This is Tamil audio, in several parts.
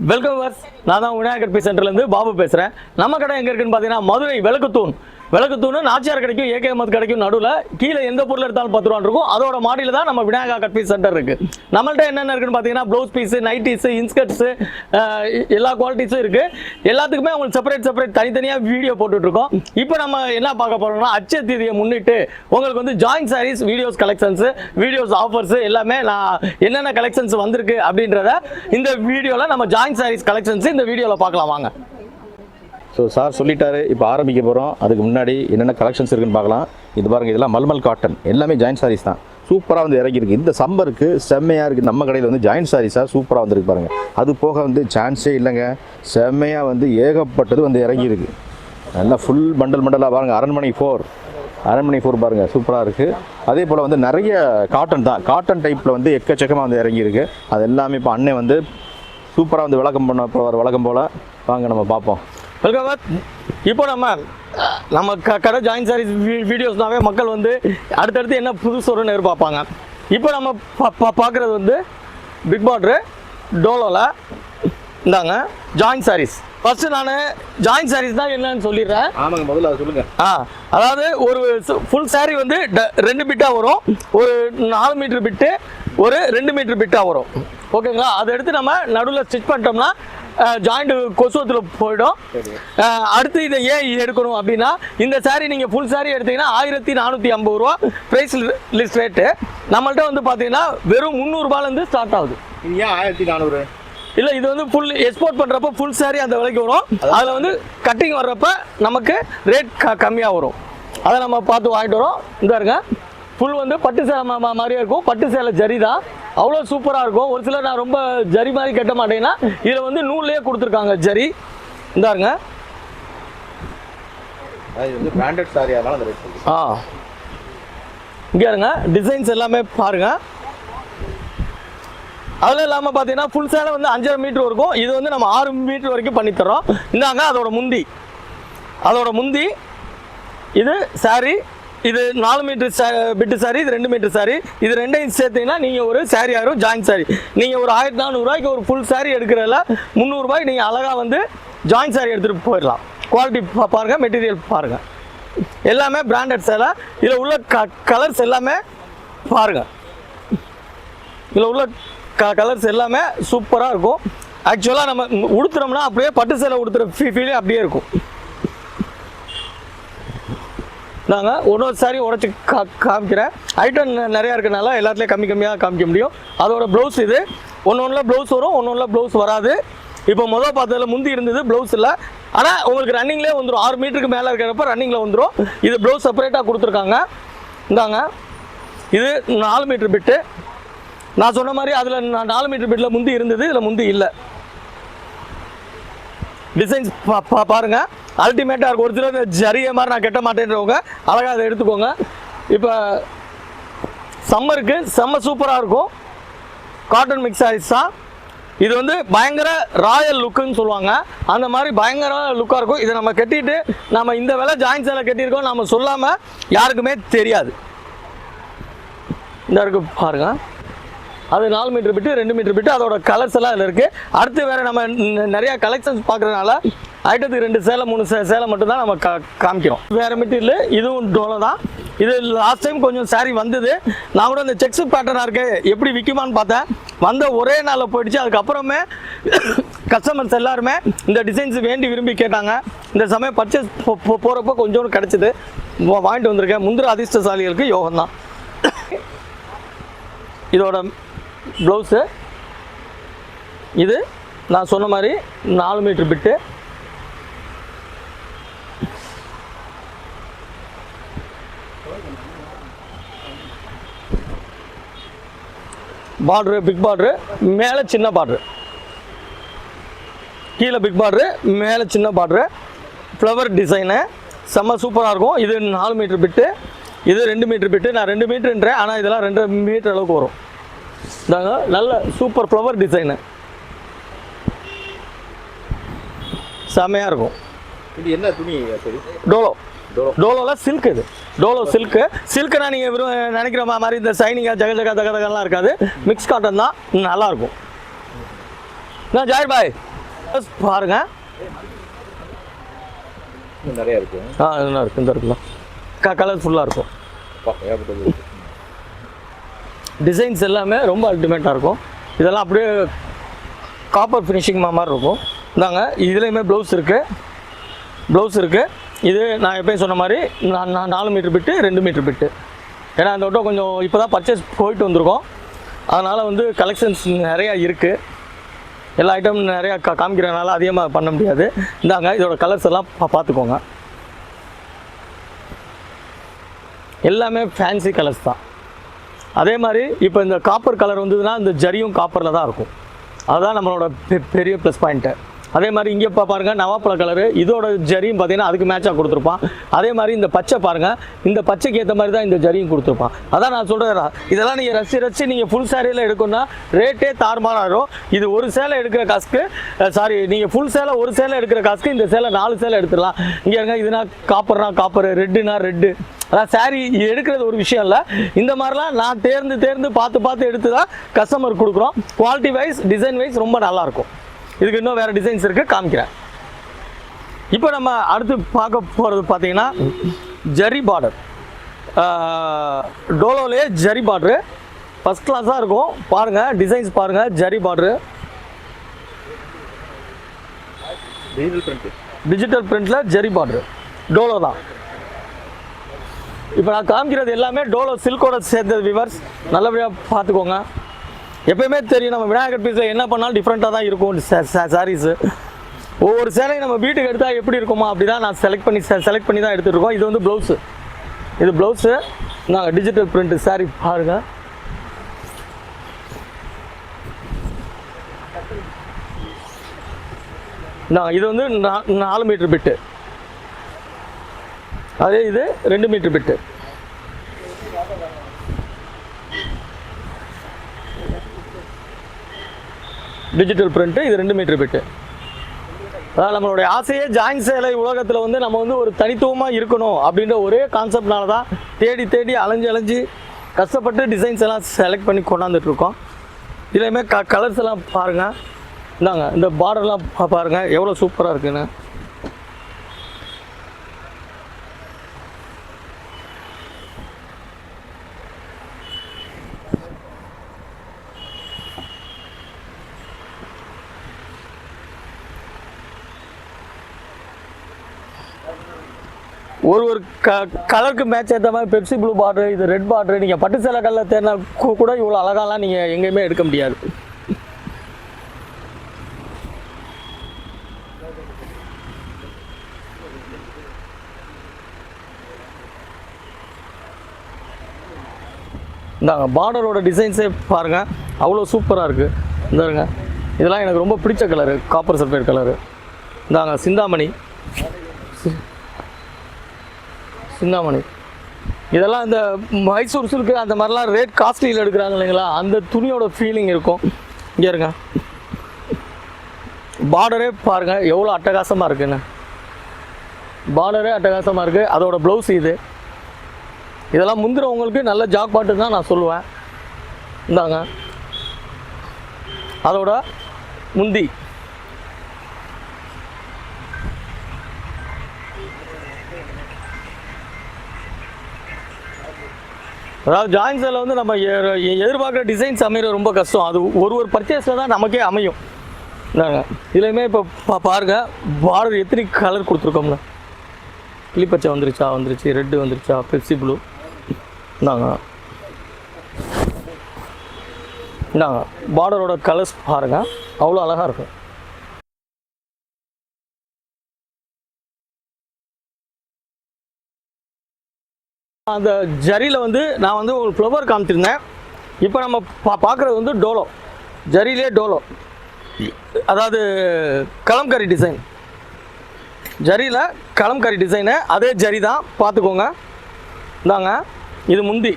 வெல்கம் வர்ஸ் நான் தான் விநாயகர் பி சென்டர்லேருந்து பாபு பேசுகிறேன் நம்ம கடை எங்கே இருக்குன்னு பார்த்தீங்கன்னா மதுரை விளக்குத்தூண் விளக்குத்தூணு நாச்சியார் கிடைக்கும் ஏகே மத் கிடைக்கும் நடுவில் கீழே எந்த பொருள் எடுத்தாலும் பத்து ரூபா இருக்கும். அதோட மாடியில் தான் நம்ம விநாயகா கட் பீஸ் சென்டர் இருக்குது நம்மள்ட்ட என்னென்ன இருக்குன்னு பார்த்தீங்கன்னா ப்ளவுஸ் பீஸு நைட்டிஸு இன்ஸ்கர்ட்ஸு எல்லா குவாலிட்டிஸும் இருக்குது எல்லாத்துக்குமே உங்களுக்கு செப்பரேட் செப்பரேட் தனித்தனியாக வீடியோ போட்டுட்ருக்கோம். இப்போ நம்ம என்ன பார்க்க போகிறோம்னா அச்ச தீதியை முன்னிட்டு உங்களுக்கு வந்து joint sarees videos collections videos offers எல்லாமே நான் என்னென்ன கலெக்ஷன்ஸ் வந்திருக்கு அப்படின்றத இந்த வீடியோவில் நம்ம ஜாயின்ட் சாரீஸ் கலெக்ஷன்ஸ் இந்த வீடியோவில் பார்க்கலாம். வாங்க. ஸோ சார் சொல்லிட்டாரு. இப்போ ஆரம்பிக்க போகிறோம் அதுக்கு முன்னாடி என்னென்ன கலெக்ஷன்ஸ் இருக்குன்னு பார்க்கலாம். இது பாருங்கள் இதெல்லாம் மல்மல் காட்டன் எல்லாமே ஜாயின் சாரீஸ் தான். சூப்பராக வந்து இறங்கியிருக்கு. இந்த சம்மருக்கு செம்மையாக இருக்குது நம்ம கடையில் வந்து ஜாயின் சாரீஸாக சூப்பராக வந்துருக்கு பாருங்கள் அது போக வந்து சான்ஸே இல்லைங்க. செம்மையாக வந்து ஏகப்பட்டது வந்து இறங்கியிருக்கு. நல்லா ஃபுல் பண்டல் பண்டலாக பாருங்கள் அரண்மனை ஃபோர் அரண்மனை ஃபோர் பாருங்கள் சூப்பராக இருக்குது அதே போல் வந்து நிறைய காட்டன் தான். காட்டன் டைப்பில் வந்து எக்கச்சக்கமாக வந்து இறங்கியிருக்கு. அது எல்லாமே இப்போ அண்ணன் வந்து சூப்பராக வந்து விளக்கம் பண்ண போகிற விளக்கம் போல். வாங்க நம்ம பார்ப்போம். வெல்கம் பேக் இப்போ நம்ம நம்ம க கடை ஜாயின் சாரீஸ் வீடியோஸ்னாவே மக்கள் வந்து அடுத்தடுத்து என்ன புதுசு வரும்னு எதிர்பார்ப்பாங்க. இப்போ நம்ம பார்க்குறது வந்து பிக் பார்ட்ரு டோலோவில் இந்தாங்க ஜாயின் சாரீஸ் ஃபஸ்ட்டு நான் ஜாயின் சாரீஸ் தான் என்னன்னு சொல்லிடுறேன். ஆமாங்க முதல்ல அதை சொல்லுங்கள் ஆ அதாவது ஒரு ஃபுல் saree வந்து ரெண்டு பிட்டாக வரும். ஒரு நாலு மீட்டர் பிட்டு ஒரு ரெண்டு மீட்டர் பிட்டாக வரும். ஓகேங்களா அதை எடுத்து நம்ம நடுவில் ஸ்டிச் பண்ணிட்டோம்னா ஜாயிண்ட் கொசுவத்தில் போயிடும். அடுத்து இதை ஏன் எடுக்கணும் அப்படின்னா இந்த saree நீங்கள் ஃபுல் saree எடுத்தீங்கன்னா ஆயிரத்தி நானூற்றி ஐம்பது ரூபா ப்ரைஸ் லிஸ்ட் ரேட்டு நம்மள்ட்ட வந்து பார்த்தீங்கன்னா வெறும் முந்நூறுபாலேருந்து ஸ்டார்ட் ஆகுது. ஏன் ஆயிரத்தி நானூறு? இல்லை இது வந்து ஃபுல் எக்ஸ்போர்ட் பண்ணுறப்ப ஃபுல் saree அந்த விலைக்கு வரும். அதில் வந்து கட்டிங் வர்றப்ப நமக்கு ரேட் க கம்மியாக வரும். அதை நம்ம பார்த்து வாங்கிட்டு வரோம். இந்த இருங்க. ஃபுல் வந்து பட்டு சேலை மாதிரியே இருக்கும். பட்டு சேலை ஜரி தான். அவ்வளோ சூப்பராக இருக்கும். ஒரு சிலர் நான் ரொம்ப ஜரி மாதிரி கட்ட மாட்டேன்னா இதில் வந்து நூல்லையே கொடுத்துருக்காங்க ஜரி. இந்தாருங்க. சாரி ஆ இங்கே இருங்க. டிசைன்ஸ் எல்லாமே பாருங்க. அதில் இல்லாமல் பார்த்தீங்கன்னா ஃபுல் சேலை வந்து அஞ்சரை மீட்டர் இருக்கும். இது வந்து நம்ம ஆறு மீட்டர் வரைக்கும் பண்ணி தர்றோம். இந்தாங்க அதோட முந்தி. அதோட முந்தி. இது saree. இது நாலு மீட்டர் பிட்டு சாரி இது ரெண்டு மீட்டர் சாரி இது ரெண்டையும் சேர்த்தீங்கன்னா நீங்கள் ஒரு சாரி ஆயிரும் ஜாயின் சாரி நீங்கள் ஒரு ஆயிரத்தி நானூறுரூவாய்க்கு ஒரு ஃபுல் சாரி எடுக்கிறதுல முந்நூறுரூபாய்க்கு நீங்கள் அழகாக வந்து ஜாயின் சாரி எடுத்துகிட்டு போயிடலாம். குவாலிட்டி பாருங்கள் மெட்டீரியல் பாருங்கள் எல்லாமே பிராண்டட் சேலை இதில் உள்ள க கலர்ஸ் எல்லாமே பாருங்கள் இதில் உள்ள க கலர்ஸ் எல்லாமே சூப்பராக இருக்கும். ஆக்சுவலாக நம்ம உடுத்துறோம்னா அப்படியே பட்டு சேலை உடுத்துற ஃபீ ஃபீலே அப்படியே இருக்கும். நாங்கள் ஒரு ஒரு சாரி உடச்சி கா காமிக்கிறேன். ஐட்டம் நிறையா இருக்கனால எல்லாத்துலேயும் கம்மி கம்மியாக காமிக்க முடியும். அதோட ப்ளவுஸ் இது. ஒன்று ஒன்றில் ப்ளவுஸ் வரும் ஒன்று ஒன்றில் ப்ளவுஸ் வராது. இப்போ மொதல் பார்த்ததில் முந்தி இருந்தது ப்ளவுஸ் இல்லை. ஆனால் உங்களுக்கு ரன்னிங்லேயே வந்துடும் ஆறு மீட்டருக்கு மேலே இருக்கிறப்ப ரன்னிங்கில் வந்துடும் இது ப்ளவுஸ் செப்பரேட்டாக கொடுத்துருக்காங்க. இந்தாங்க. இது நாலு மீட்ரு பிட்டு நான் சொன்ன மாதிரி அதில் நாலு மீட்டர் பிட்டில் முந்தி இருந்தது இதில் முந்தி இல்லை. டிசைன்ஸ் பா பா பாருங்க. அல்டிமேட்டாக இருக்கும் ஒரு சில இந்த ஜரிய மாதிரி நான் கட்ட மாட்டேன்றவங்க அழகாக அதை எடுத்துக்கோங்க. இப்போ சம்மருக்கு செம்ம சூப்பராக இருக்கும். காட்டன் மிக்ஸ் சாரீஸ் தான் இது வந்து பயங்கர ராயல் லுக்குன்னு சொல்லுவாங்க. அந்த மாதிரி பயங்கர லுக்காக இருக்கும். இதை நம்ம கட்டிட்டு நம்ம இந்த விலை ஜாயின் சேலை கட்டியிருக்கோம். நம்ம சொல்லாமல் யாருக்குமே தெரியாது. இந்த இருக்கு பாருங்கள் அது நாலு மீட்டர் பிட்டு ரெண்டு மீட்டர் பிட்டு அதோட கலர்ஸ் எல்லாம் இதில் இருக்குது அடுத்து வேறு நம்ம நிறையா நிறைய கலெக்ஷன்ஸ் பார்க்குறதுனால ஐட்டத்துக்கு ரெண்டு சேலை மூணு சே சேலை மட்டும்தான் நம்ம கா காமிக்கிறோம். வேறு மெட்டீரியல் இதுவும் டோலை தான். இது லாஸ்ட் டைம் கொஞ்சம் சாரி வந்தது. நான் கூட இந்த செக்ஸ் பேட்டர்னாக இருக்கு. எப்படி விற்குமான்னு பார்த்தேன். வந்த ஒரே நாளில் போயிடுச்சு. அதுக்கப்புறமே கஸ்டமர்ஸ் எல்லாருமே இந்த டிசைன்ஸ் வேண்டி விரும்பி கேட்டாங்க. இந்த சமயம் பர்ச்சேஸ் போகிறப்போ கொஞ்சோண்டு கிடச்சிது. வாங்கிட்டு வந்திருக்கேன். முந்திர அதிர்ஷ்டசாலிகளுக்கு யோகம் தான் இதோட ப்ளவுஸு. இது நான் சொன்ன மாதிரி நாலு மீட்ரு பிட்டு. பார்ட்ரு பிக் பார்ட்ரு மேலே சின்ன பார்ட்ரு. கீழே பிக் பார்ட்ரு மேலே சின்ன பார்ட்ரு. ஃப்ளவர் டிசைனு செம்ம சூப்பராக இருக்கும். இது நாலு மீட்ரு பிட்டு. இது ரெண்டு மீட்ரு பிட்டு. நான் ரெண்டு மீட்ருன்றேன். ஆனால் இதெல்லாம் ரெண்டு மீட்டர் அளவுக்கு வரும். இதாங்க நல்ல சூப்பர் ஃப்ளவர் டிசைனு செம்மையாக இருக்கும். இது என்ன துணி டோலோ. டோலோ. டோலோவில் சில்க் இது. டோலோ சில்க்கு சில்க்குனா நீங்கள் வெறும் நினைக்கிற மாதிரி இந்த சைனிங்காக ஜக ஜக தக தகலாம் இருக்காது. மிக்ஸ் காட்டன் தான். நல்லாயிருக்கும் நான் ஜாய் பாய். பாருங்க. நிறைய இருக்கு. ஆ இதெல்லாம் இருக்குது இந்த இருக்குல்ல க கலர்ஃபுல்லாக இருக்கும். டிசைன்ஸ் எல்லாமே ரொம்ப அல்டிமேட்டாக இருக்கும். இதெல்லாம் அப்படியே காப்பர் ஃபினிஷிங் மாதிரி இருக்கும். இந்தாங்க இதுலேயுமே ப்ளவுஸ் இருக்குது ப்ளவுஸ் இருக்குது இது நான் எப்பயும் சொன்ன மாதிரி நான் நான் நாலு மீட்ரு பிட்டு ரெண்டு மீட்ரு பிட்டு ஏன்னா அந்த வட்டம் கொஞ்சம் இப்போ தான் பர்ச்சேஸ் போயிட்டு வந்திருக்கோம். அதனால் வந்து கலெக்ஷன்ஸ் நிறையா இருக்குது எல்லா ஐட்டமும் நிறையா கா காமிக்கிறதுனால அதிகமாக பண்ண முடியாது. இந்தாங்க இதோட கலர்ஸ் எல்லாம் பா பார்த்துக்கோங்க. எல்லாமே ஃபேன்சி கலர்ஸ் தான். அதே மாதிரி இப்போ இந்த காப்பர் கலர் வந்ததுன்னா இந்த ஜரியும் காப்பரில் தான் இருக்கும். அதுதான் நம்மளோட பெ- பெரிய ப்ளஸ் பாயிண்ட்டு அதே மாதிரி இங்கே இப்போ பாருங்க நவாப்பழ கலரு இதோட ஜரியும் பார்த்தீங்கன்னா அதுக்கு மேட்சாக கொடுத்துருப்பான். அதே மாதிரி இந்த பச்சை பாருங்கள் இந்த பச்சைக்கு ஏற்ற மாதிரி தான் இந்த ஜரியும் கொடுத்துருப்பான். அதான் நான் சொல்கிறேன் இதெல்லாம் நீங்கள் ரசி ரசி நீங்கள் ஃபுல் சேரீயில் எடுக்கணும்னா ரேட்டே தாறுமாறாயிரும் இது ஒரு சேலை எடுக்கிற காசுக்கு சாரி நீங்கள் ஃபுல் சேலை ஒரு சேலை எடுக்கிற காசுக்கு இந்த சேலை நாலு சேலை எடுத்துடலாம். இங்கே இருங்க இதுனா காப்பர்னா காப்பர் ரெட்டுனா ரெட்டு அதான் சாரி எடுக்கிறது ஒரு விஷயம் இல்லை. இந்த மாதிரிலாம் நான் தேர்ந்து தேர்ந்து பார்த்து பார்த்து எடுத்து தான் கஸ்டமர் கொடுக்குறோம். குவாலிட்டி வைஸ் டிசைன் வைஸ் ரொம்ப நல்லாயிருக்கும் இதுக்கு இன்னும் வேறு டிசைன்ஸ் இருக்குது காமிக்கிறேன். இப்போ நம்ம அடுத்து பார்க்க போகிறது பார்த்தீங்கன்னா ஜரி பார்டர் டோலோலே ஜரி பார்டரு ஃபஸ்ட் கிளாஸாக இருக்கும். பாருங்கள் டிசைன்ஸ் பாருங்கள் zari border digital print digital பிரிண்டில் zari border டோலோ தான். இப்போ நான் காமிக்கிறது எல்லாமே டோலோ சில்கோட சேர்ந்தது விவர்ஸ் நல்லபடியாக பார்த்துக்கோங்க. எப்பயுமே தெரியும் நம்ம விநாயகர் பீஸில் என்ன பண்ணாலும் டிஃப்ரெண்ட்டாக தான் இருக்கும். சாரீஸு ஒவ்வொரு சேலையும் நம்ம வீட்டுக்கு எடுத்தால் எப்படி இருக்குமா அப்படி தான் நான் செலக்ட் பண்ணி செலக்ட் பண்ணி தான் எடுத்துருக்கோம் இது வந்து ப்ளவுஸு இது ப்ளவுஸு நாங்கள் டிஜிட்டல் பிரிண்ட்டு saree பாருங்கள் நான் இது வந்து நாலு மீட்ரு பிட்டு அதே இது ரெண்டு மீட்ரு பிட்டு. டிஜிட்டல் பிரிண்ட்டு இது ரெண்டு மீட்ரு பிட்டு. அதாவது நம்மளுடைய ஆசையே ஜாயின் சேலை உலகத்தில் வந்து நம்ம வந்து ஒரு தனித்துவமாக இருக்கணும் அப்படின்ற ஒரே கான்செப்ட்னால தான் தேடி தேடி அலைஞ்சு அலைஞ்சு கஷ்டப்பட்டு டிசைன்ஸ் எல்லாம் செலக்ட் பண்ணி கொண்டாந்துட்டு இருக்கோம். இதுலையுமே க கலர்ஸ் எல்லாம் பாருங்கள் இந்தாங்க இந்த பார்டர்லாம் பா- எவ்வளோ சூப்பராக இருக்குன்னு. ஒரு ஒரு க கலருக்கு மேட்ச் ஏற்ற மாதிரி பெப்சி ப்ளூ பார்டர் இது ரெட் பார்டர் நீங்கள் பட்டு சேலை கலரில் தேர்னா கூ- கூட இவ்வளோ அழகாலாம் நீங்கள் எங்கேயுமே எடுக்க முடியாது. இந்தாங்க பார்டரோட டிசைன்ஸே பாருங்கள் அவ்வளோ சூப்பராக இருக்குது இந்தாருங்க. இதெல்லாம் எனக்கு ரொம்ப பிடிச்ச கலரு காப்பர் சல்ஃபேட் கலரு இந்தாங்க சிந்தாமணி. சி- சிந்தாமணி. இதெல்லாம் இந்த மைசூர் சில்க்கு அந்த மாதிரிலாம் ரேட் காஸ்ட்லியில் எடுக்கிறாங்க இல்லைங்களா? அந்த துணியோட ஃபீலிங் இருக்கும். இங்கே இருங்க. பார்டரே பாருங்கள் எவ்வளோ அட்டகாசமாக இருக்குன்னு. பார்டரே அட்டகாசமாக இருக்குது அதோட ப்ளவுஸ் இது. இதெல்லாம் முந்திரவங்களுக்கு நல்ல ஜாக் பாட்டு தான் நான் சொல்லுவேன். இந்தாங்க. அதோட முந்தி. அதாவது ஜாயின்ஸில் வந்து நம்ம எ- எதிர்பார்க்குற டிசைன்ஸ் அமையிற ரொம்ப கஷ்டம். அது ஒரு ஒரு பர்ச்சேஸில் தான் நமக்கே அமையும். இந்தாங்க. இதுலையுமே இப்போ பா பாருங்க. பார்டர் எத்தனை கலர் கொடுத்துருக்கோம்ல கிளிப்பச்சை வந்துருச்சா? வந்துருச்சு. ரெட்டு வந்துருச்சா? பெப்சி ப்ளூ இந்தாங்க. இந்தாங்க. பார்டரோட கலர்ஸ் பாருங்க. அவ்வளோ அழகாக இருக்கும். அந்த ஜரியில் வந்து நான் வந்து ஒரு ஃப்ளவர் காமிச்சிருந்தேன். இப்போ நம்ம பா பார்க்குறது வந்து டோலோ. ஜரிலே டோலோ. அதாவது கலம்கரி டிசைன் ஜரியில் கலம்கரி டிசைனு அதே ஜரி தான். பார்த்துக்கோங்க இந்தாங்க. இது முந்தி.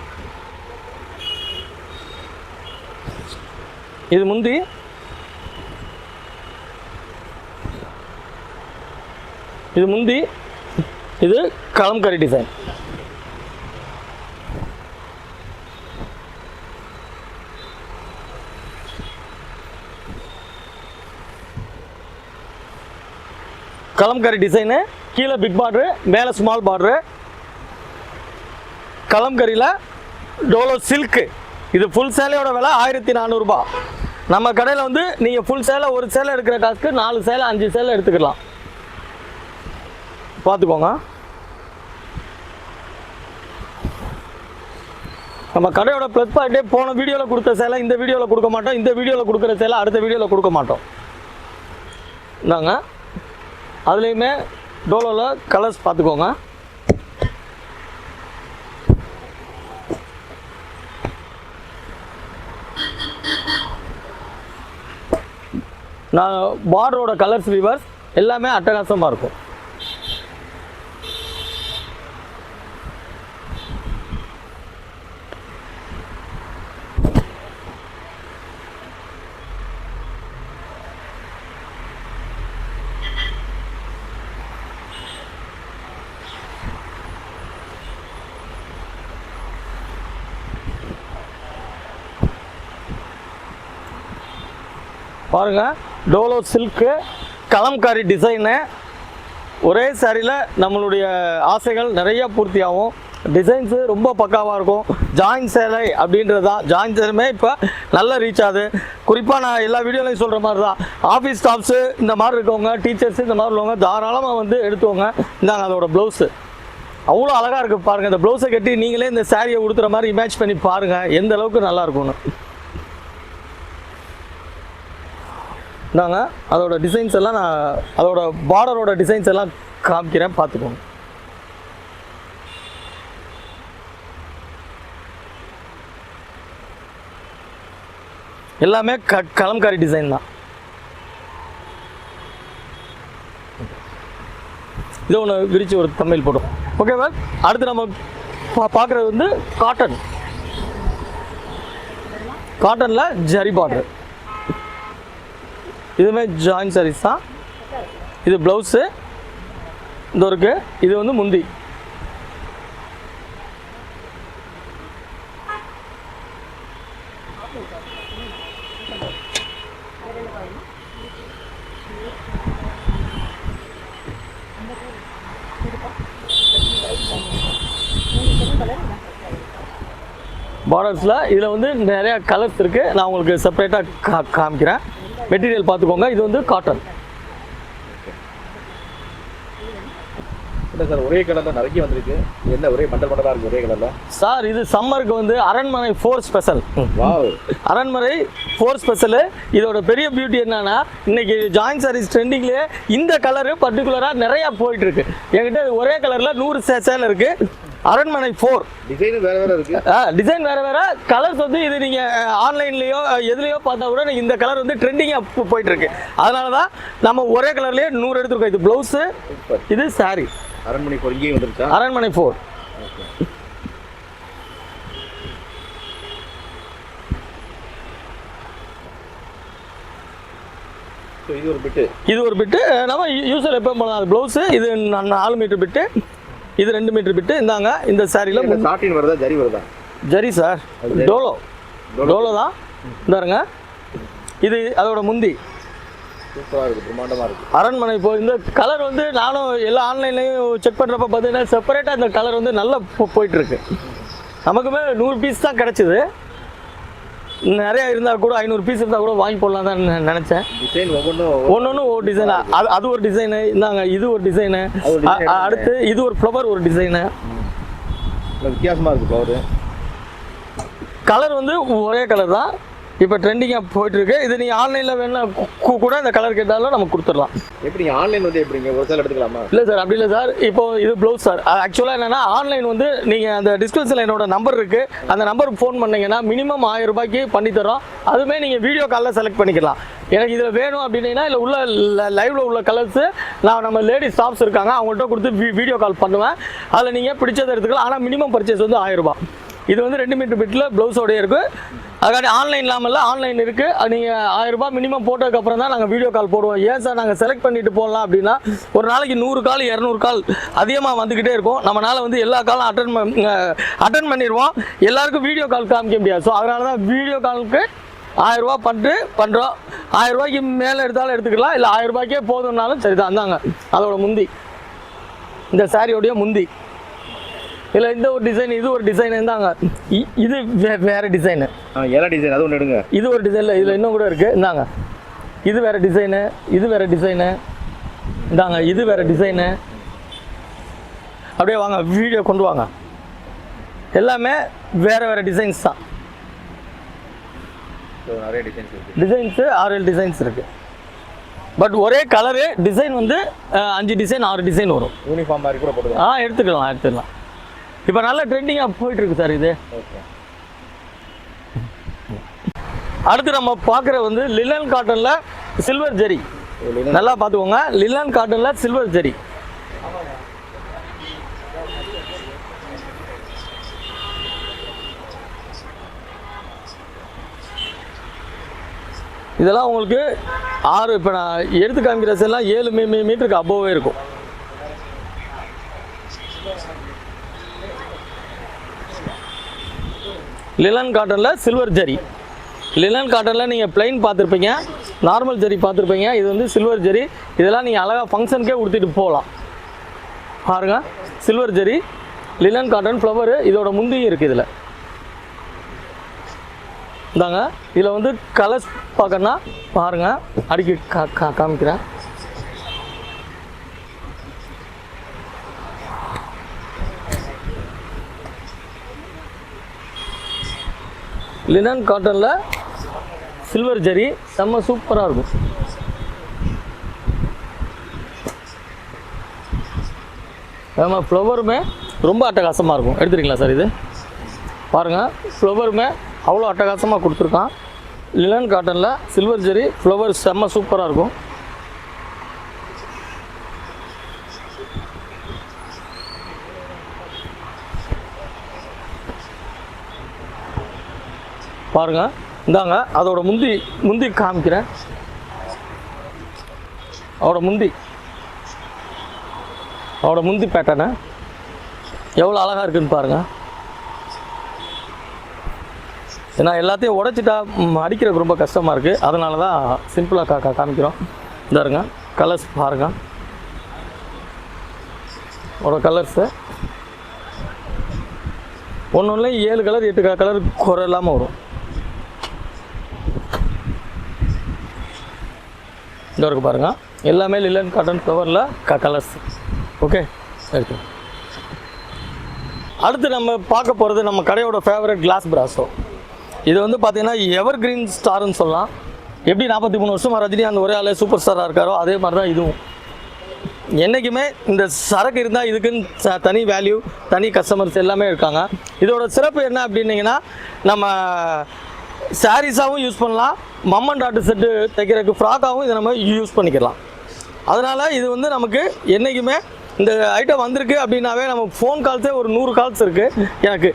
இது முந்தி. இது முந்தி. இது கலம்கரி டிசைன் கலம்கரி டிசைனு கீழே பிக் பார்டரு மேலே ஸ்மால் பார்டரு கலம்கரியில் டோலோ சில்க்கு இது ஃபுல் சேலையோட விலை ஆயிரத்தி நானூறுபா. நம்ம கடையில் வந்து நீங்கள் ஃபுல் சேலை ஒரு சேலை எடுக்கிற காசுக்கு நாலு சேலை அஞ்சு சேலை எடுத்துக்கலாம். பார்த்துக்கோங்க. நம்ம கடையோட ப்ளஸ் பாயிண்டே போன வீடியோவில் கொடுத்த சேலை இந்த வீடியோவில் கொடுக்க மாட்டோம் இந்த வீடியோவில் கொடுக்குற சேலை அடுத்த வீடியோவில் கொடுக்க மாட்டோம். இந்தாங்க. அதுலேயுமே டோலோவில் கலர்ஸ் பார்த்துக்கோங்க. நான் பார்டரோட கலர்ஸ் ரிவர்ஸ் எல்லாமே அட்டகாசமாக இருக்கும். பாருங்கள் டோலோ சில்க்கு கலம்காரி டிசைனு. ஒரே சாரியில் நம்மளுடைய ஆசைகள் நிறைய பூர்த்தியாகும். டிசைன்ஸு ரொம்ப பக்காவாக இருக்கும். ஜாயின் சேலை அப்படின்றது தான் ஜாயின் சேலுமே இப்போ நல்ல ரீச் ஆகுது குறிப்பாக நான் எல்லா வீடியோலையும் சொல்கிற மாதிரி தான் ஆஃபீஸ் ஸ்டாஃப்ஸு இந்த மாதிரி இருக்கவங்க டீச்சர்ஸ் இந்த மாதிரி உள்ளவங்க தாராளமாக வந்து எடுத்துவங்க இந்தாங்க அதோட ப்ளவுஸு அவ்வளோ அழகாக இருக்குது பாருங்கள் இந்த ப்ளவுஸை கட்டி நீங்களே இந்த சாரியை உடுத்துற மாதிரி இமேஜ் பண்ணி பாருங்கள் எந்த அளவுக்கு நல்லாயிருக்கும்னு நாங்கள் அதோட டிசைன்ஸ் எல்லாம் நான் அதோட பார்டரோட டிசைன்ஸ் எல்லாம் காமிக்கிறேன் பார்த்துக்கோங்க. எல்லாமே க கலம்காரி டிசைன் தான். இதை ஒன்று விரித்து ஒரு தமிழ் போடும் ஓகேவா அடுத்து நம்ம பா பார்க்குறது வந்து காட்டன் காட்டனில் ஜரி பார்டர் இதுவுமே ஜாயின் சாரீஸ் தான். இது ப்ளவுஸு இந்த இருக்கு இது வந்து முந்தி. பார்டர்ஸில் இதில் வந்து நிறையா கலர்ஸ் இருக்குது நான் உங்களுக்கு செப்பரேட்டாக கா காமிக்கிறேன். மெட்டீரியல் பார்த்துக்கோங்க. இது வந்து காட்டன் இல்லை சார் ஒரே கலரில் நிறைய வந்திருக்கு. என்ன ஒரே மண்டல் மண்டலாக இருக்குது ஒரே கலரில்? சார் இது சம்மருக்கு வந்து அரண்மனை ஃபோர் ஸ்பெஷல் வாவ். அரண்மனை ஃபோர் ஸ்பெஷலு இதோட பெரிய பியூட்டி என்னன்னா இன்னைக்கு ஜாயின் சாரீஸ் ட்ரெண்டிங்லேயே இந்த கலரு பர்டிகுலராக நிறையா போயிட்டு இருக்கு. என்கிட்ட ஒரே கலரில் நூறு சேலை இருக்கு. அரண்மனை ஃபோர் டிசைனும் வேறு வேறு இருக்குது டிசைன் வேற வேற. கலர்ஸ் வந்து இது நீங்க ஆன்லைன்லயோ எதுலயோ பார்த்தா கூட இந்த கலர் வந்து ட்ரெண்டிங்காக போயிட்டு இருக்கு அதனால தான் நம்ம ஒரே கலர்லயே நூறு எடுத்துருக்கோம். இது பிளவுஸு இது saree. அரண்மனை பொறுங்கியே வந்துருச்சா? அரண்மனை ஃபோர் இது ஒரு பிட்டு இது ஒரு பிட்டு நம்ம யூஸ்வல் எப்போ போகலாம் அது ப்ளவுஸு இது நாலு மீட்டர் பிட்டு இது ரெண்டு மீட்டர் பிட்டு. இந்தாங்க இந்த சாரியில் சாட்டின் வருதா? ஜரி வருதா? ஜரி சார் டோலோ. டோலோ. தான். இந்தாருங்க. இது அதோட முந்தி. சூப்பராக இருக்குது பிரம்மாண்டமாக இருக்குது அரண்மனை இப்போ இந்த கலர் வந்து நானும் எல்லா ஆன்லைன்லையும் செக் பண்ணுறப்ப பார்த்தீங்கன்னா செப்பரேட்டாக இந்த கலர் வந்து நல்லா போ- போயிட்டு இருக்கு. நமக்குமே நூறு பீஸ் தான் கிடச்சிது. நிறையா இருந்தால் கூட ஐநூறு பீஸ் இருந்தால் கூட வாங்கி போடலாம் தான் நினச்சேன். டிசைன் ஒவ்வொன்றும் ஒன்று ஒரு டிசைன் அது அது ஒரு டிசைனு இந்தாங்க இது ஒரு டிசைனு அடுத்து இது ஒரு ஃப்ளவர் ஒரு டிசைனு வித்தியாசமாக இருக்குது பவர் கலர் வந்து ஒரே கலர் தான். இப்போ ட்ரெண்டிங்காக போயிட்டு இருக்கு இது நீங்கள் ஆன்லைனில் வேணா கு- கூட இந்த கலர் கேட்டாலும் நம்ம கொடுத்துடலாம். எப்படி ஆன்லைன் வந்து எப்படிங்க ஒரு சேல் எடுத்துக்கலாமா? இல்லை சார் அப்படி இல்லை சார் இப்போ இது ப்ளவுஸ் சார் ஆக்சுவலாக என்னன்னா ஆன்லைன் வந்து நீங்கள் அந்த டிஸ்கிரிப்ஷனில் என்னோட நம்பர் இருக்குது அந்த நம்பருக்கு ஃபோன் பண்ணீங்கன்னா மினிமம் ஆயிரம் ரூபாய்க்கு பண்ணி தரோம் அதுவுமே நீங்கள் வீடியோ காலில் செலக்ட் பண்ணிக்கலாம். எனக்கு இதில் வேணும் அப்படின்னா இல்லை உள்ள லைவ்ல உள்ள கலர்ஸு நான் நம்ம லேடி ஸ்டாஃப்ஸ் இருக்காங்க அவங்கள்ட்ட கொடுத்து வீடியோ கால் பண்ணுவேன். அதில் நீங்கள் பிடிச்சதை எடுத்துக்கலாம். ஆனால் மினிமம் பர்ச்சேஸ் வந்து ஆயிரம் ரூபாய். இது வந்து ரெண்டு மீட்டர் பிட்டில் ப்ளவுஸோடய இருக்குது அதுக்காண்டி ஆன்லைன் இல்லாமல் ஆன்லைன் இருக்குது அது நீங்கள் ஆயிரம் ரூபாய் மினிமம் போட்டதுக்கப்புறம் தான் நாங்கள் வீடியோ கால் போடுவோம். ஏன் சார் நாங்கள் செலக்ட் பண்ணிட்டு போடலாம் அப்படின்னா ஒரு நாளைக்கு நூறு கால் இரநூறு கால் அதிகமாக வந்துக்கிட்டே இருக்கும். நம்மளால் வந்து எல்லா காலும் அட்டன் அட்டன் பண்ணிடுவோம். எல்லாருக்கும் வீடியோ கால் காமிக்க முடியாது. ஸோ அதனால தான் வீடியோ காலுக்கு ஆயிரரூபா பண்ணிட்டு பண்ணுறோம் ஆயிரம் ரூபாய்க்கு மேலே எடுத்தாலும் எடுத்துக்கலாம். இல்லை ஆயிரம் ரூபாய்க்கே போதும்னாலும் சரி தான் அந்தாங்க அதோட முந்தி. இந்த சாரியோடைய முந்தி. இல்லை இந்த ஒரு டிசைன் இது ஒரு டிசைன் இருந்தாங்க. இது வேறு டிசைனு எல்லா டிசைன் அது ஒன்று எடுங்க. இது ஒரு டிசைனில் இதில் இன்னும் கூட இருக்குது இந்தாங்க. இது வேறு டிசைனு இது வேறு டிசைனு இந்தாங்க இது வேறு டிசைனு அப்படியே வாங்க வீடியோ கொண்டு வாங்க. எல்லாமே வேறு வேறு டிசைன்ஸ் தான். நிறைய டிசைன்ஸ் ஆறு ஏழு டிசைன்ஸ் இருக்குது பட் ஒரே கலரு டிசைன் வந்து அஞ்சு டிசைன் ஆறு டிசைன் வரும். யூனிஃபார்ம் மாதிரி கூட போட்டுக்கலாம். ஆ எடுத்துக்கலாம் எடுத்துக்கலாம். இப்போ நல்ல ட்ரெண்டிங்காக போயிட்டு இருக்கு சார் இது. அடுத்து நம்ம பார்க்குற வந்து லிலன் காட்டனில் சில்வர் ஜெரி நல்லா பார்த்துக்கோங்க. லிலன் காட்டனில் சில்வர் ஜெரி இதெல்லாம் உங்களுக்கு ஆறு இப்போ நான் எடுத்து காமிக்கிற எல்லாம் ஏழு மீ மீ- மீட்டருக்கு அபோவே இருக்கும். லிலன் காட்டனில் சில்வர் ஜெரி. லிலன் காட்டனில் நீங்கள் plain பார்த்துருப்பீங்க. நார்மல் ஜெரி பார்த்துருப்பீங்க. இது வந்து சில்வர் ஜெரி. இதெல்லாம் நீங்கள் அழகாக ஃபங்க்ஷனுக்கே உடுத்திட்டு போகலாம் பாருங்க. Silver zari linen cotton flower இதோட முந்தியும் இருக்குது இதில். இந்தாங்க. இதில் வந்து கலர்ஸ் பார்க்கணுன்னா பாருங்கள் அடிக்க கா கா காமிக்கிறேன். லினன் காட்டனில் சில்வர் ஜெரி செம்ம சூப்பராக இருக்கும். ஆமாம் ஃப்ளவருமே ரொம்ப அட்டகாசமாக இருக்கும். எடுத்துருக்கீங்களா சார் இது? பாருங்கள் ஃப்ளவருமே அவ்வளோ அட்டகாசமாக கொடுத்துருக்கான். லினன் காட்டனில் சில்வர் ஜெரி ஃப்ளவர் செம்ம சூப்பராக இருக்கும். பாருங்க. இந்தாங்க அதோட முந்தி முந்தி காமிக்கிறேன். அவரோட முந்தி. அவரோட முந்தி பேட்டர்னு எவ்வளோ அழகாக இருக்குன்னு பாருங்க. ஏன்னா எல்லாத்தையும் உடைச்சிட்டா அடிக்கிறதுக்கு ரொம்ப கஷ்டமாக இருக்குது அதனால தான் சிம்பிளாக கா கா- காமிக்கிறோம். இந்த கலர்ஸ் பாருங்க. அவரோட கலர்ஸு ஒன்று ஒன்றுலேயும் ஏழு கலர் எட்டு கலர் குறை இல்லாமல் வரும். இந்த இருக்கு பாருங்க. எல்லாமே லில்லன் காட்டன் ஃப்ளவரில் க கலர்ஸ் ஓகே எடுத்து அடுத்து நம்ம பார்க்க போகிறது நம்ம கடையோட ஃபேவரட் கிளாஸ் பிராஸோ இது வந்து பார்த்தீங்கன்னா எவர் கிரீன் ஸ்டார்னு சொல்லலாம். எப்படி நாற்பத்தி மூணு வருஷமாக ரஜினி அந்த ஒரே ஆளே சூப்பர் ஸ்டாராக இருக்காரோ அதே மாதிரி தான் இதுவும். என்றைக்குமே இந்த சரக்கு இருந்தால் இதுக்குன்னு ச- தனி வேல்யூ தனி கஸ்டமர்ஸ் எல்லாமே இருக்காங்க. இதோட சிறப்பு என்ன அப்படின்னீங்கன்னா நம்ம சாரீஸாகவும் யூஸ் பண்ணலாம். மம்மன் டாட்டு செட்டு தைக்கிறதுக்கு ஃப்ராக்காகவும் இதை நம்ம யூஸ் பண்ணிக்கலாம். அதனால் இது வந்து நமக்கு என்றைக்குமே இந்த ஐட்டம் வந்திருக்கு அப்படின்னாவே நம்ம ஃபோன் கால்ஸே ஒரு நூறு கால்ஸ் இருக்குது எனக்கு.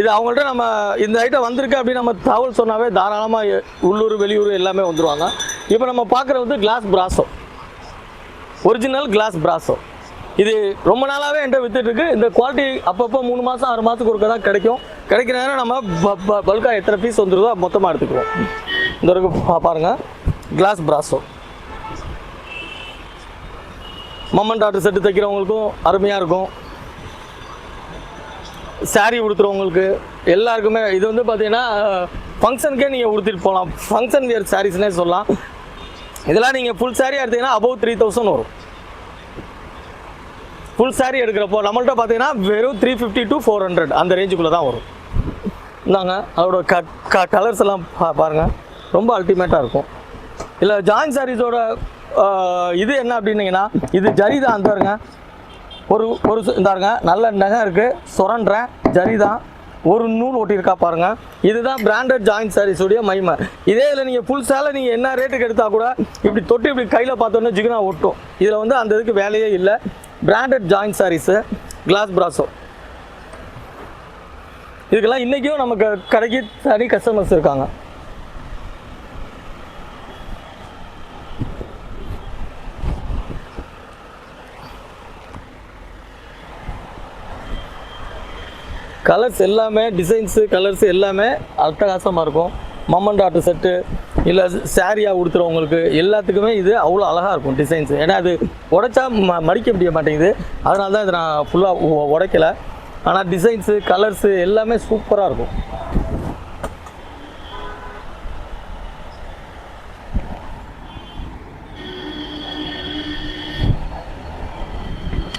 இது அவங்கள்ட்ட நம்ம இந்த ஐட்டம் வந்திருக்கு அப்படின்னு நம்ம தகவல் சொன்னாவே தாராளமாக உள்ளூர் வெளியூர் எல்லாமே வந்துருவாங்க. இப்போ நம்ம பார்க்குறது வந்து glass brasso original glass brasso இது ரொம்ப நாளாகவே என்கிட்ட வித்துட்டு இருக்கு. இந்த குவாலிட்டி அப்பப்போ மூணு மாதம் ஆறு மாதத்துக்கு ஒருக்க தான் கிடைக்கும். கிடைக்கிற நேரம் நம்ம பல்காக எத்தனை பீஸ் வந்துருதோ மொத்தமாக எடுத்துக்குவோம். இந்த வரைக்கும் பாருங்கள் பாருங்க. Glass brasso mom and daughter set தைக்கிறவங்களுக்கும் அருமையாக இருக்கும். சாரீ உடுத்துறவங்களுக்கு எல்லாருக்குமே இது வந்து பார்த்தீங்கன்னா ஃபங்க்ஷனுக்கே நீங்கள் உடுத்திட்டு போகலாம். ஃபங்க்ஷன் வியர் சாரீஸ்னே சொல்லலாம். இதெல்லாம் நீங்கள் ஃபுல் சாரீ எடுத்தீங்கன்னா அபவ் த்ரீ தௌசண்ட் வரும். ஃபுல் saree எடுக்கிறப்போ நம்மள்ட்ட பார்த்தீங்கன்னா வெறும் three fifty to four hundred அந்த ரேஞ்சுக்குள்ளே தான் வரும். இந்தாங்க அதோட க க கலர்ஸ் எல்லாம் பா பாருங்கள் ரொம்ப அல்டிமேட்டாக இருக்கும். இல்லை ஜாயின் சாரீஸோட இது என்ன அப்படின்னீங்கன்னா இது ஜரி தான். பாருங்க. ஒரு ஒரு இந்தாருங்க நல்ல நகை இருக்குது சுரண்டுறேன் ஜரி தான். ஒரு நூல் ஒட்டியிருக்கா பாருங்க. இதுதான் பிராண்டட் ஜாயின் சாரீஸுடைய மகிமை. இதே இதில் நீங்கள் ஃபுல் சேலை நீங்கள் என்ன ரேட்டுக்கு எடுத்தால் கூட இப்படி தொட்டு இப்படி கையில் பார்த்தோன்னே ஜிகுனா ஒட்டும். இதில் வந்து அந்த இதுக்கு வேலையே இல்லை. Branded join sarees glass brasso இதுக்கெல்லாம் இன்றைக்கும் நமக்கு கடைக்கு தனி கஸ்டமர்ஸ் இருக்காங்க. கலர்ஸ் எல்லாமே டிசைன்ஸு கலர்ஸ் எல்லாமே அட்டகாசமாக இருக்கும். மம்மன் டாட்டு செட்டு இல்லை சாரியாக உடுத்துறவங்களுக்கு எல்லாத்துக்குமே இது அவ்வளோ அழகாக இருக்கும் டிசைன்ஸ் ஏன்னா அது உடைச்சா ம மடிக்க முடிய மாட்டேங்குது. அதனால தான் இது நான் ஃபுல்லாக உடைக்கல. ஆனால் டிசைன்ஸு கலர்ஸு எல்லாமே சூப்பராக இருக்கும்.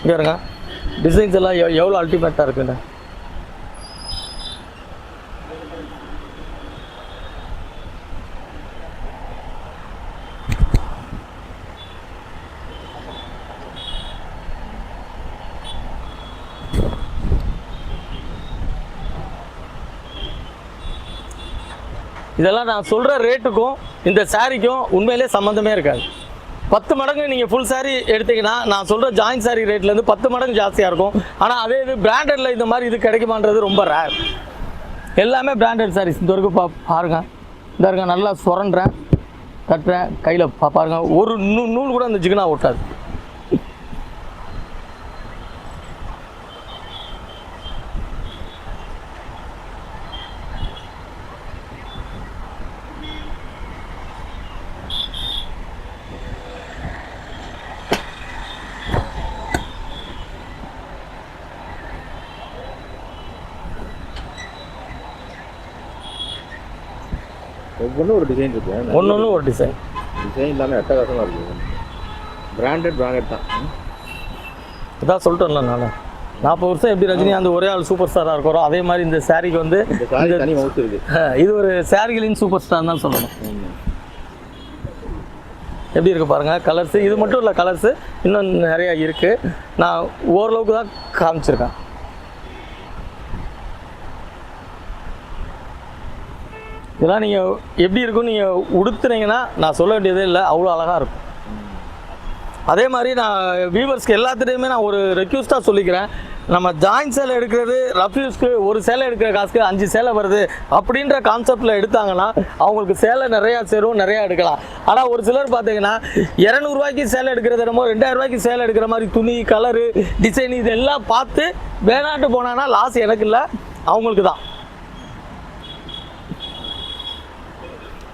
இங்கே இருங்க டிசைன்ஸ் எல்லாம் எவ் எவ்வளோ அல்டிமேட்டாக இருக்குன்னு. இதெல்லாம் நான் சொல்கிற ரேட்டுக்கும் இந்த சாரிக்கும் உண்மையிலே சம்மந்தமே இருக்காது. பத்து மடங்கு நீங்கள் ஃபுல் saree எடுத்தீங்கன்னா நான் சொல்கிற ஜாயின் saree ரேட்லேருந்து பத்து மடங்கு ஜாஸ்தியாக இருக்கும். ஆனால் அதே இது பிராண்டடில் இந்த மாதிரி இது கிடைக்குமான்றது ரொம்ப ரேர் எல்லாமே பிராண்டட் சாரீஸ் இந்த வரைக்கும் பா பாருங்க. இந்த இருக்க நல்லா சுரண்டுறேன் தட்டுறேன். கையில் பா பாருங்க. ஒரு நூ நூல் கூட அந்த ஜிகினா ஓட்டாது ஒவ்வொன்றும் ஒரு டிசைன் இருக்கு. ஒன்று ஒன்று ஒரு டிசைன் டிசைன் எல்லாமே அட்டகாசமாக இருக்கு. பிராண்டட் பிராண்டட் தான். இதான் சொல்லிட்டேன்ல நான். நாற்பது வருஷம் எப்படி ரஜினிகாந்த் ஒரே ஆள் சூப்பர் ஸ்டாராக இருக்கிறோம் அதே மாதிரி இந்த சாரிக்கு வந்து இது ஒரு சாரிகளின் சூப்பர் ஸ்டார் தான் சொல்லணும். எப்படி இருக்கு பாருங்க கலர்ஸ் இது மட்டும் இல்லை கலர்ஸ் இன்னும் நிறைய இருக்கு. நான் ஓரளவுக்கு தான் காமிச்சிருக்கேன். இதெல்லாம் நீங்கள் எப்படி இருக்கும் நீங்கள் உடுத்துனீங்கன்னா நான் சொல்ல வேண்டியதே இல்லை அவ்வளோ அழகாக இருக்கும். அதே மாதிரி நான் வியூவர்ஸ்க்கு எல்லாத்துலேயுமே நான் ஒரு ரெக்யூஸ்டாக சொல்லிக்கிறேன். நம்ம ஜாயின் சேலை எடுக்கிறது ரஃப்யூஸ்க்கு ஒரு சேலை எடுக்கிற காசுக்கு அஞ்சு சேலை வருது அப்படின்ற கான்செப்டில் எடுத்தாங்கன்னா அவங்களுக்கு சேலை நிறையா சேரும் நிறையா எடுக்கலாம். ஆனால் ஒரு சிலர் பார்த்தீங்கன்னா இரநூறுவாய்க்கு சேலை எடுக்கிறது என்னமோ ரெண்டாயிரம் ரூபாய்க்கு சேலை எடுக்கிற மாதிரி துணி கலரு டிசைன் இதெல்லாம் பார்த்து வேணாட்டு போனான்னா லாஸ் எனக்கு இல்லை அவங்களுக்கு தான்.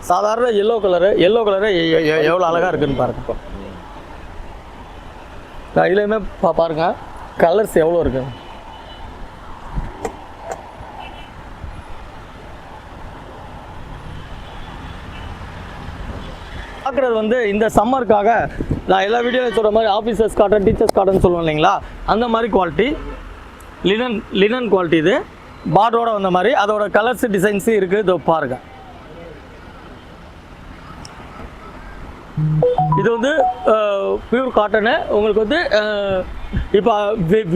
சாதாரண எல்லோ கலரு எல்லோ கலரு எவ்வளோ அழகாக இருக்குன்னு பாருங்க. நான் இதுலேயுமே பா பாருங்க. கலர்ஸ் எவ்வளோ இருக்கு? பார்க்குறது வந்து இந்த சம்மருக்காக நான் எல்லா வீடியோவில் சொல்கிற மாதிரி ஆஃபீஸர்ஸ் காட்டன் டீச்சர்ஸ் காட்டன் சொல்லுவேன் இல்லைங்களா? அந்த மாதிரி குவாலிட்டி லினன் லினன் குவாலிட்டி இது. பார்டரோட வந்த மாதிரி. அதோட கலர்ஸ் டிசைன்ஸும் இருக்குது இதோ பாருங்கள் இது வந்து பியூர் காட்டனு உங்களுக்கு வந்து இப்போ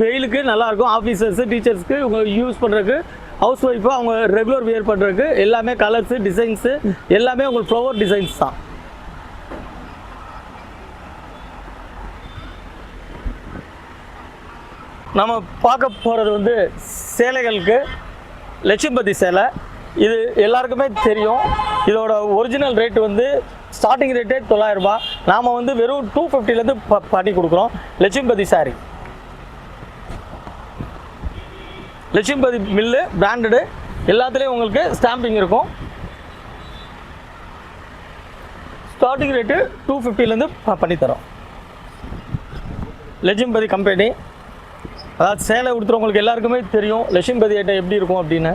வெயிலுக்கு நல்லாயிருக்கும் ஆஃபீஸர்ஸு டீச்சர்ஸ்க்கு உங்களுக்கு யூஸ் பண்ணுறதுக்கு ஹவுஸ் ஒய்ஃபு அவங்க ரெகுலர் வியர் பண்ணுறதுக்கு எல்லாமே கலர்ஸு டிசைன்ஸு எல்லாமே உங்களுக்கு ஃப்ளவர் டிசைன்ஸ் தான். நம்ம பார்க்க போகிறது வந்து சேலைகளுக்கு லட்சுமிபதி சேலை. இது எல்லாருக்குமே தெரியும். இதோட ஒரிஜினல் ரேட் வந்து ஸ்டார்டிங் ரேட்டே தொள்ளாயிரம் நாம் வந்து வெறும் டூ ஃபிஃப்டிலேருந்து ப பண்ணி கொடுக்குறோம். Lakshmipathi saree. Lakshmipathi mill branded எல்லாத்துலேயும் உங்களுக்கு ஸ்டாம்பிங் இருக்கும். ஸ்டார்டிங் ரேட்டு டூ ஃபிஃப்டிலேருந்து பண்ணித்தரோம் லட்சுமிபதி கம்பெனி அதாவது சேலை உடுத்துறவங்களுக்கு எல்லாருக்குமே தெரியும் லட்சுமிபதி ஐட்டம் எப்படி இருக்கும் அப்படின்னு.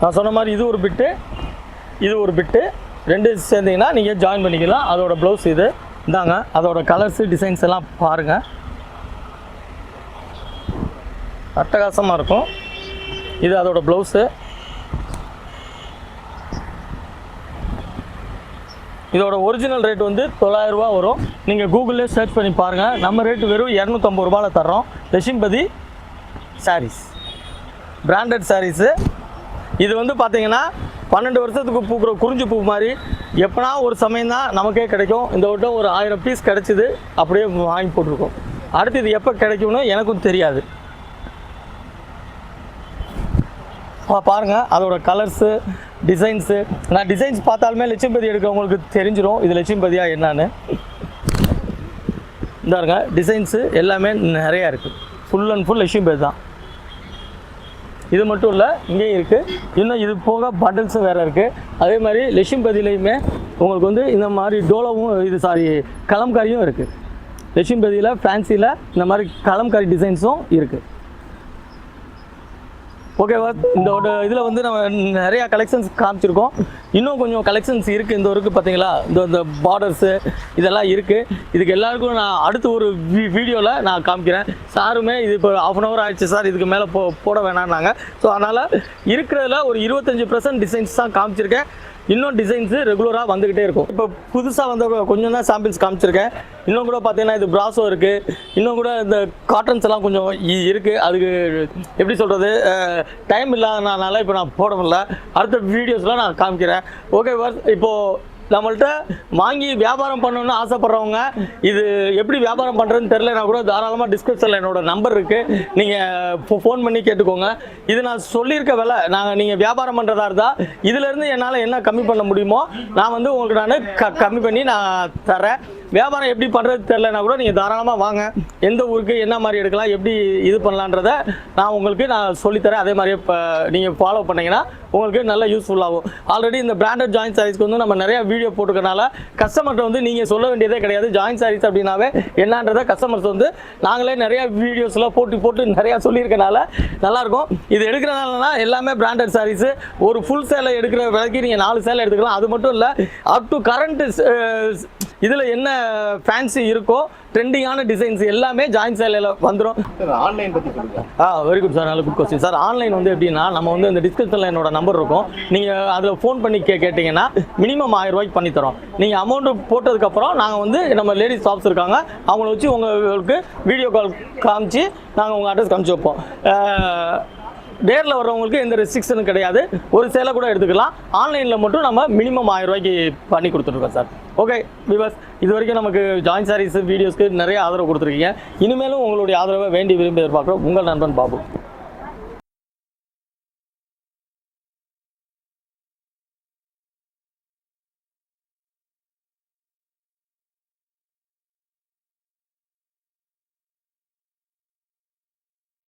நான் சொன்ன மாதிரி இது ஒரு பிட்டு இது ஒரு பிட்டு. ரெண்டு சேர்ந்தீங்கன்னா நீங்கள் ஜாயின் பண்ணிக்கலாம். அதோட ப்ளவுஸ் இது. இந்தாங்க அதோட கலர்ஸு டிசைன்ஸ் எல்லாம் பாருங்கள் அட்டகாசமாக இருக்கும். இது அதோட ப்ளவுஸு இதோட ஒரிஜினல் ரேட் வந்து தொள்ளாயிரம் வரும். நீங்கள் கூகுளில் சர்ச் பண்ணி பாருங்கள் நம்ம ரேட் வெறும் இரநூத்தம்பது ரூபாயில் தர்றோம். லட்சுமிபதி சாரீஸ் பிராண்டட் சாரீஸு இது வந்து பார்த்தீங்கன்னா பன்னெண்டு வருஷத்துக்கு பூக்கிற குறிஞ்சி பூ மாதிரி. எப்போனா ஒரு சமயம் தான் நமக்கே கிடைக்கும். இந்த வட்டம் ஒரு ஆயிரம் பீஸ் கிடச்சிது அப்படியே வாங்கி போட்டிருக்கோம். அடுத்து இது எப்போ கிடைக்கும்னு எனக்கும் தெரியாது. பாருங்கள் அதோடய அதோட கலர்ஸு டிசைன்ஸு நான் டிசைன்ஸ் பார்த்தாலுமே லட்சுமிபதி எடுக்கிறவங்களுக்கு தெரிஞ்சிடும் இது லட்சுமிபதியா என்னன்னு. இந்தாருங்க டிசைன்ஸு எல்லாமே நிறையா இருக்குது ஃபுல் அண்ட் ஃபுல் லட்சியம்பதி தான். இது மட்டும் இல்லை இங்கேயும் இருக்குது இன்னும் இது போக பண்டல்ஸும் வேறு இருக்குது அதே மாதிரி லட்சுமிபதியிலையுமே உங்களுக்கு வந்து இந்த மாதிரி டோலோவும் இது சாரி கலம்காரியும் இருக்குது லட்சுமிபதியில் ஃபேன்சியில் இந்த மாதிரி கலம்காரி டிசைன்ஸும் இருக்குது ஓகேவா இந்த இதில் வந்து நம்ம நிறையா கலெக்ஷன்ஸ் காமிச்சிருக்கோம். இன்னும் கொஞ்சம் கலெக்ஷன்ஸ் இருக்குது இந்த ஒருக்கு பார்த்தீங்களா இந்த இந்த பார்டர்ஸு இதெல்லாம் இருக்குது இதுக்கு எல்லாருக்கும் நான் அடுத்த ஒரு வீ வீடியோவில் நான் காமிக்கிறேன். சாருமே இது இப்போ ஆஃப் அன் ஹவர் ஆயிடுச்சு சார். இதுக்கு மேலே போ போட வேணான்னாங்க ஸோ அதனால் இருக்கிறதுல ஒரு இருபத்தஞ்சி பர்சன்ட் டிசைன்ஸ் தான் காமிச்சிருக்கேன். இன்னும் டிசைன்ஸு ரெகுலராக வந்துக்கிட்டே இருக்கும். இப்போ புதுசாக வந்த கொஞ்சம் தான் சாம்பிள்ஸ் காமிச்சிருக்கேன். இன்னும் கூட பார்த்தீங்கன்னா இது பிராசோ இருக்குது இன்னும் கூட இந்த காட்டன்ஸ் எல்லாம் கொஞ்சம் இருக்குது அதுக்கு எப்படி சொல்கிறது டைம் இல்லாதனால இப்போ நான் போட முடியல அடுத்த வீடியோஸ்லாம் நான் காமிக்கிறேன். ஓகே இப்போது நம்மள்ட்ட வாங்கி வியாபாரம் பண்ணணும்னு ஆசைப்படுறவங்க இது எப்படி வியாபாரம் பண்ணுறதுன்னு தெரிலனா கூட தாராளமாக டிஸ்கிரிப்ஷனில் என்னோட நம்பர் இருக்குது நீங்கள் ஃபோன் பண்ணி கேட்டுக்கோங்க. இது நான் சொல்லியிருக்க விலை நாங்கள் நீங்கள் வியாபாரம் பண்ணுறதா இருந்தால் இதுலேருந்து என்னால் என்ன கம்மி பண்ண முடியுமோ நான் வந்து உங்களுக்கு நான் க கம்மி பண்ணி நான் தரேன். வியாபாரம் எப்படி பண்ணுறது தெரிலனா கூட நீங்கள் தாராளமாக வாங்க. எந்த ஊருக்கு என்ன மாதிரி எடுக்கலாம் எப்படி இது பண்ணலான்றத நான் உங்களுக்கு நான் சொல்லித்தரேன். அதே மாதிரியே இப்போ நீங்கள் ஃபாலோ பண்ணிங்கன்னா உங்களுக்கு நல்ல யூஸ்ஃபுல்லாகும் ஆல்ரெடி இந்த பிராண்டட் ஜாயின் சாரீஸ்க்கு வந்து நம்ம நிறையா வீடியோ போட்டுக்கனால கஸ்டமர்கிட்ட வந்து நீங்கள் சொல்ல வேண்டியதே கிடையாது. ஜாயின் சாரீஸ் அப்படின்னாவே என்னன்றதை கஸ்டமர்ஸ் வந்து நாங்களே நிறையா வீடியோஸ்லாம் போட்டு போட்டு நிறையா சொல்லியிருக்கனால நல்லாயிருக்கும். இது எடுக்கிறனாலனா எல்லாமே பிராண்டட் சாரீஸு ஒரு ஃபுல் சேலை எடுக்கிற விலைக்கு நீங்கள் நாலு சேலை எடுத்துக்கலாம். அது மட்டும் இல்லை அப் டு கரண்ட் இதில் என்ன ஃபேன்சி இருக்கோ ட்ரெண்டிங்கான டிசைன்ஸ் எல்லாமே ஜாயின்ட் சேலையில் வந்துடும் ஆன்லைன் பற்றி ஆ வெரி குட் சார் நல்ல குட் கொஸ்டின் சார் ஆன்லைன் வந்து எப்படின்னா நம்ம வந்து இந்த டிஸ்கிரிப்ஷனில் என்னோட நம்பர் இருக்கும். நீங்கள் அதில் ஃபோன் பண்ணி கே கேட்டிங்கன்னா மினிமம் ஆயிரம் ரூபாய்க்கு பண்ணி தரோம். நீங்கள் அமௌண்ட்டு போட்டதுக்கப்புறம் நாங்கள் வந்து நம்ம லேடிஸ் ஷாப்ஸ் இருக்காங்க. அவங்கள வச்சு உங்களுக்கு வீடியோ கால் காமிச்சு நாங்கள் உங்கள் அட்ரஸ் காமிச்சு வைப்போம். நேரில் வர்றவங்களுக்கு எந்த ரெஸ்ட்ரிக்ஷனும் கிடையாது. ஒரு சேலை கூட எடுத்துக்கலாம். ஆன்லைனில் மட்டும் நம்ம மினிமம் ஆயிரம் ரூபாய்க்கு பண்ணி கொடுத்துருக்கோம் சார். ஓகே விவாஸ் இது வரைக்கும் நமக்கு ஜாயின் சாரீஸ் வீடியோஸ்க்கு நிறைய ஆதரவு கொடுத்துருக்கீங்க. இனிமேலும் உங்களுடைய ஆதரவை வேண்டி விரும்பி எதிர்பார்க்குறோம். உங்கள் நண்பன் பாபு.